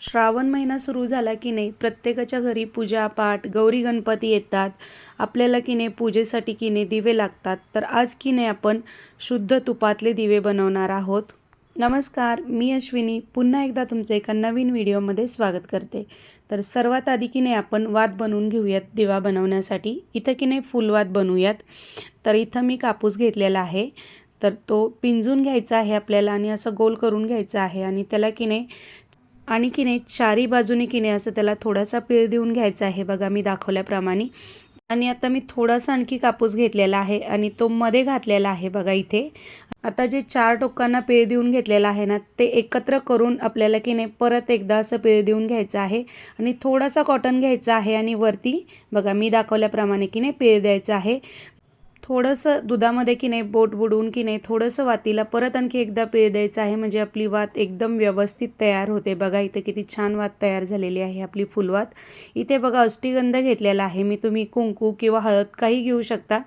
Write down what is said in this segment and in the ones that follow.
श्रावण महिना सुरू झाला की नाही प्रत्येकाच्या घरी पूजापाठ गौरी गणपती येतात. आपल्याला की नाही पूजेसाठी की नाही दिवे लागतात. तर आज की नाही आपण शुद्ध तुपातले दिवे बनवणार आहोत. नमस्कार मी अश्विनी. पुन्हा एकदा तुमचं एका नवीन व्हिडिओमध्ये स्वागत करते. तर सर्वात आधी की नाही आपण वात बनवून घेऊयात दिवा बनवण्यासाठी. इथं की नाही फुलवात बनवूयात. तर इथं मी कापूस घेतलेला आहे. तर तो पिंजून घ्यायचा आहे आपल्याला आणि असं गोल करून घ्यायचा आहे आणि त्याला की नाही आणि की नाही चारी बाजूने की नाही असं त्याला थोडासा पीळ देऊन घ्यायचा आहे. बघा मी दाखवल्याप्रमाणे. आणि आता मी थोडासा आणखी कापूस घेतलेला आहे आणि तो मध्ये घातलेला आहे बघा इथे. आता जे चार टोकांना पेळ देऊन घेतलेला आहे ना ते एकत्र करून आपल्याला की नाही परत एकदा असं पीळ देऊन घ्यायचं आहे. आणि थोडासा कॉटन घ्यायचा आहे आणि वरती बघा मी दाखवल्याप्रमाणे की नाही पेळ द्यायचं आहे. थोडंसं दुधामध्ये की नाही बोट बुडवून की नाही थोडंसं वातीला परत आणखी एकदा पेय द्यायचं आहे. म्हणजे आपली वात एकदम व्यवस्थित तयार होते. बघा इथे किती छान वात तयार झालेली आहे आपली फुलवात इथे बघा अष्टीगंध घेतलेला आहे. मी तुम्ही कुंकू किंवा हळद काही घेऊ शकता.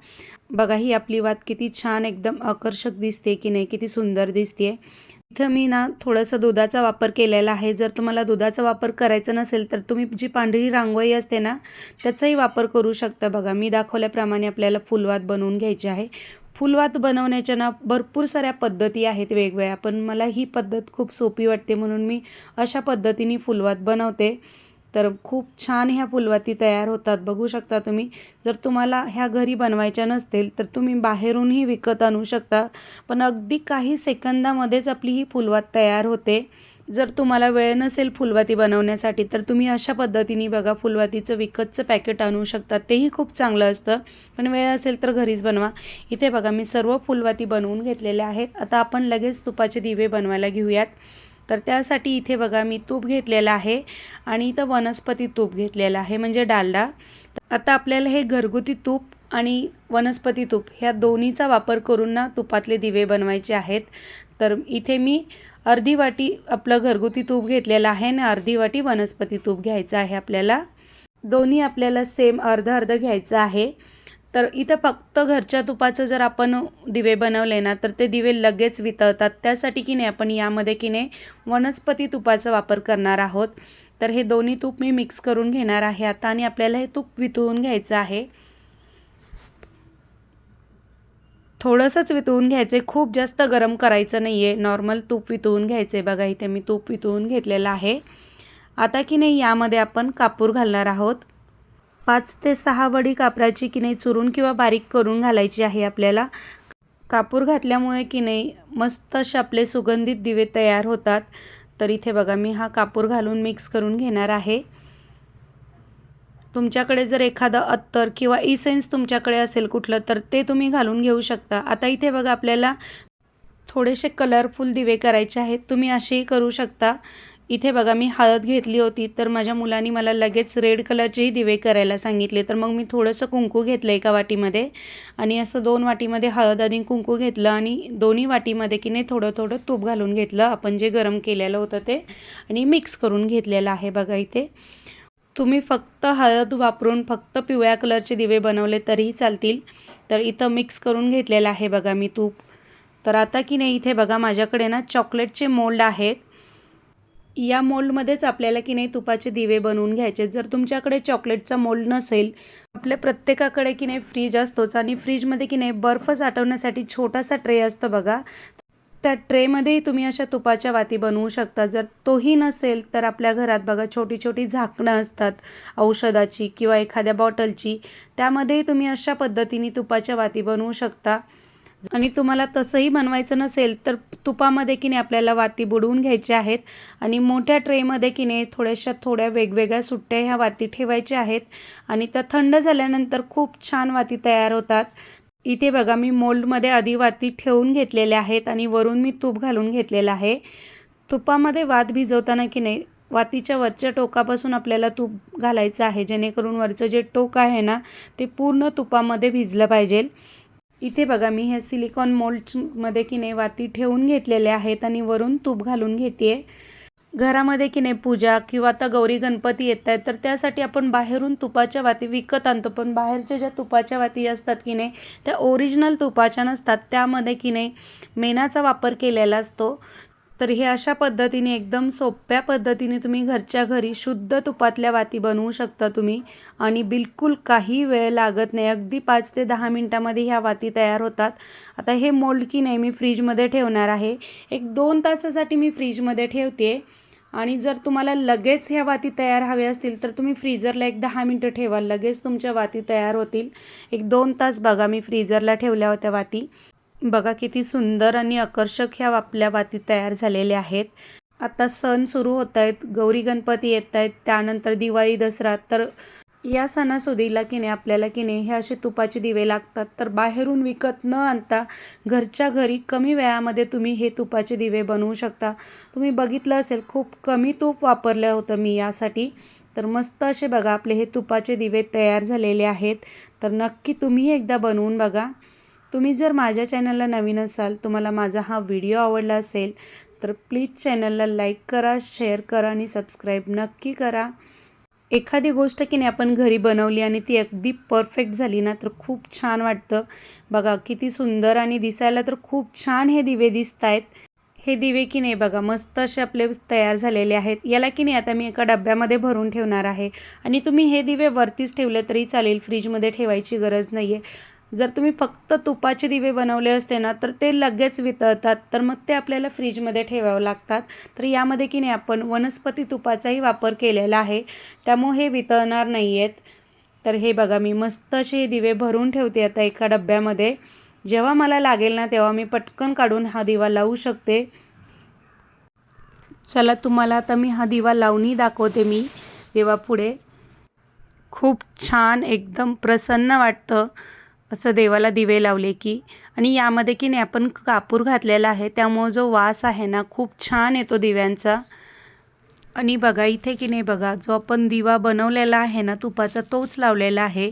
बघा ही आपली वात किती छान एकदम आकर्षक दिसते की नाही किती सुंदर दिसते इथं मी ना थोडंसं दुधाचा वापर केलेला आहे. जर तुम्हाला दुधाचा वापर करायचा नसेल तर तुम्ही जी पांढरी रांगोळी असते ना त्याचाही वापर करू शकता बघा. मी दाखवल्याप्रमाणे आपल्याला फुलवात बनवून घ्यायची आहे. फुलवात बनवण्याच्या ना भरपूर साऱ्या पद्धती आहेत वेगवेगळ्या पण मला ही पद्धत खूप सोपी वाटते म्हणून मी अशा पद्धतीने फुलवात बनवते. तर खूप छान ह्या फुलवाती तयार होतात. बघू शकता तुम्ही जर तुम्हाला ह्या घरी बनवायच्या नसतील तर तुम्ही बाहेरूनही विकत आणू शकता. पण अगदी काही सेकंदामध्येच आपली ही फुलवात तयार होते. जर तुम्हाला वेळ नसेल फुलवाती बनवण्यासाठी तर तुम्ही अशा पद्धतीने बघा फुलवातीचं विकतचं पॅकेट आणू शकता. तेही खूप चांगलं असतं. पण वेळ असेल तर घरीच बनवा. इथे बघा मी सर्व फुलवाती बनवून घेतलेल्या आहेत. आता आपण लगेच तुपाचे दिवे बनवायला घेऊयात. तर त्यासाठी इथे बघा मी तूप घेतलेलं आहे आणि इथं वनस्पती तूप घेतलेलं आहे म्हणजे डालडा. आता आपल्याला हे घरगुती तूप आणि वनस्पती तूप ह्या दोन्हीचा वापर करून ना तुपातले दिवे बनवायचे आहेत. तर इथे मी अर्धी वाटी आपलं घरगुती तूप घेतलेलं आहे आणि अर्धी वाटी वनस्पती तूप घ्यायचं आहे आपल्याला. दोन्ही आपल्याला सेम अर्ध अर्ध घ्यायचं आहे. तर इथं फक्त घरच्या तुपाचं जर आपण दिवे बनवले ना तर ते दिवे लगेच वितळतात. त्यासाठी की नाही आपण यामध्ये की नाही वनस्पती तुपाचा वापर करणार आहोत. तर हे दोन्ही तूप मी मिक्स करून घेणार आहे. आता आणि आपल्याला हे तूप वितळून घ्यायचं आहे. थोडंसंच वितळून घ्यायचं आहे खूप जास्त गरम करायचं नाही आहे नॉर्मल तूप वितळून घ्यायचं आहे बघा इथे मी तूप वितळून घेतलेलं आहे. आता की नाही यामध्ये आपण कापूर घालणार आहोत. पाच ते सहा वडी कापराची की नाही चुरून किंवा बारीक करून घालायची आहे आपल्याला. कापूर घातल्यामुळे की नाही मस्त असे आपले सुगंधित दिवे तयार होतात. तर इथे बघा मी हा कापूर घालून मिक्स करून घेणार आहे. तुमच्याकडे जर एखादं अत्तर किंवा इसेन्स तुमच्याकडे असेल कुठलं तर ते तुम्ही घालून घेऊ शकता. आता इथे बघा आपल्याला थोडेसे कलरफुल दिवे करायचे आहेत. तुम्ही असेही करू शकता. इथे बघा मी हळद घेतली होती तर माझ्या मुलांनी मला लगेच रेड कलरचेही दिवे करायला सांगितले. तर मग मी थोडंसं कुंकू घेतलं एका वाटीमध्ये आणि असं दोन वाटीमध्ये हळद आणि कुंकू घेतलं आणि दोन्ही वाटीमध्ये की नाही थोडं थोडं तूप घालून घेतलं. आपण जे गरम केलेलं होतं ते आणि मिक्स करून घेतलेलं आहे बघा इथे. तुम्ही फक्त हळद वापरून फक्त पिवळ्या कलरचे दिवे बनवले तरीही चालतील. तर इथं मिक्स करून घेतलेलं आहे बघा मी तूप. तर आता की नाही इथे बघा माझ्याकडे ना चॉकलेटचे मोल्ड आहेत. या मोल्डमध्येच आपल्याला की नाही तुपाचे दिवे बनवून घ्यायचे. जर तुमच्याकडे चॉकलेटचा मोल्ड नसेल आपल्या प्रत्येकाकडे की नाही फ्रीज असतोच आणि फ्रीजमध्ये की नाही बर्फ साठवण्यासाठी छोटासा ट्रे असतो बघा. त्या ट्रेमध्येही तुम्ही अशा तुपाच्या वाती बनवू शकता. जर तोही नसेल तर आपल्या घरात बघा छोटी छोटी झाकणं असतात औषधाची किंवा एखाद्या बॉटलची. त्यामध्येही तुम्ही अशा पद्धतीने तुपाच्या वाती बनवू शकता. आणि तुम्हाला तसंही बनवायचं नसेल तर तुपामध्ये की नाही आपल्याला वाती बुडवून घ्यायच्या आहेत आणि मोठ्या ट्रेमध्ये की नाही थोड्याशा थोड्या वेगवेगळ्या सुट्ट्या ह्या वाती ठेवायच्या आहेत आणि त्या थंड झाल्यानंतर खूप छान वाती तयार होतात. इथे बघा मी मोल्डमध्ये आधी वाती ठेवून घेतलेल्या आहेत आणि वरून मी तूप घालून घेतलेलं आहे. तुपामध्ये वात भिजवताना की नाही वातीच्या वरच्या टोकापासून आपल्याला तूप घालायचं आहे जेणेकरून वरचं जे टोक आहे ना ते पूर्ण तुपामध्ये भिजलं पाहिजे. इथे बघा मी हे सिलिकॉन मोल्डमध्ये की नाही वाती ठेवून घेतलेले आहेत आणि वरून तूप घालून घेते घरामध्ये की नाही पूजा किंवा आता गौरी गणपती येत आहेत तर त्यासाठी आपण बाहेरून तुपाच्या वाती विकत आणतो. पण बाहेरच्या ज्या तुपाच्या वाती असतात की नाही त्या ओरिजिनल तुपाच्या नसतात. त्यामध्ये की नाही मेणाचा वापर केलेला असतो. तर हे अशा पद्धतीने एकदम सोप्या पद्धतीने तुम्ही घरच्या घरी शुद्ध तुपातल्या वाती बनवू शकता तुम्ही. आणि बिलकुल काही वेळ लागत नाही. अगदी पाच ते दहा मिनटामध्ये ह्या वाती तयार होतात. आता हे मोल्ड की नाही मी फ्रीजमध्ये ठेवणार आहे. एक दोन तासासाठी मी फ्रीजमध्ये ठेवते. आणि जर तुम्हाला लगेच ह्या वाती तयार हव्या असतील तर तुम्ही फ्रीजरला एक दहा मिनटं ठेवाल. लगेच तुमच्या वाती तयार होतील. एक दोन तास बघा मी फ्रीजरला ठेवल्या होत्या वाती. बघा किती सुंदर आणि आकर्षक ह्या आपल्या वाती तयार झालेल्या आहेत. आता सण सुरू होत आहेत गौरी गणपती येत आहेत त्यानंतर दिवाळी दसरा. तर या सणासुदीला की नाही आपल्याला की नाही हे असे तुपाचे दिवे लागतात. तर बाहेरून विकत न आणता घरच्या घरी कमी वेळामध्ये तुम्ही हे तुपाचे दिवे बनवू शकता. तुम्ही बघितलं असेल खूप कमी तूप वापरलं होतं मी यासाठी. तर मस्त असे बघा आपले हे तुपाचे दिवे तयार झालेले आहेत. तर नक्की तुम्ही एकदा बनवून बघा. तुम्ही जर माझ्या चॅनलला नवीन असाल तुम्हाला माझा हा व्हिडिओ आवडला असेल तर प्लीज चॅनलला लाईक करा शेअर करा आणि सबस्क्राईब नक्की करा. एखादी गोष्ट की नाही आपण घरी बनवली आणि ती अगदी परफेक्ट झाली ना तर खूप छान वाटतं. बघा किती सुंदर आणि दिसायला तर खूप छान हे दिवे दिसत आहेत हे दिवे की नाही बघा मस्त असे आपले तयार झालेले आहेत. याला की नाही आता मी एका डब्यामध्ये भरून ठेवणार आहे. आणि तुम्ही हे दिवे वरतीच ठेवले तरी चालेल फ्रीजमध्ये ठेवायची गरज नाही आहे जर तुम्ही फक्त तुपाचे दिवे बनवले असते ना तर ते लगेच वितळतात. तर मग ते आपल्याला फ्रीजमध्ये ठेवावं लागतात. तर यामध्ये की नाही आपण वनस्पती तुपाचाही वापर केलेला आहे. त्यामुळे हे वितळणार नाही आहेत तर हे बघा मी मस्त असे हे दिवे भरून ठेवते आता एका डब्यामध्ये. जेव्हा मला लागेल ना तेव्हा मी पटकन काढून हा दिवा लावू शकते. चला तुम्हाला आता मी हा दिवा लावूनही दाखवते मी देवापुढे. खूप छान एकदम प्रसन्न वाटतं. असं देवाला दिवे लावले की आणि यामध्ये की नाही आपण कापूर घातलेला आहे त्यामुळं जो वास आहे ना खूप छान येतो दिव्यांचा. आणि बघा इथे की नाही बघा जो आपण दिवा बनवलेला आहे ना तुपाचा तोच लावलेला आहे.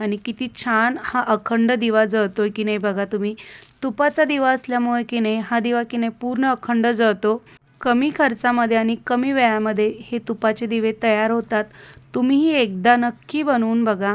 आणि किती छान हा अखंड दिवा जळतो आहे की नाही बघा तुम्ही. तुपाचा दिवा असल्यामुळे की नाही हा दिवा की नाही पूर्ण अखंड जळतो. कमी खर्चामध्ये आणि कमी वेळामध्ये हे तुपाचे दिवे तयार होतात. तुम्हीही एकदा नक्की बनवून बघा.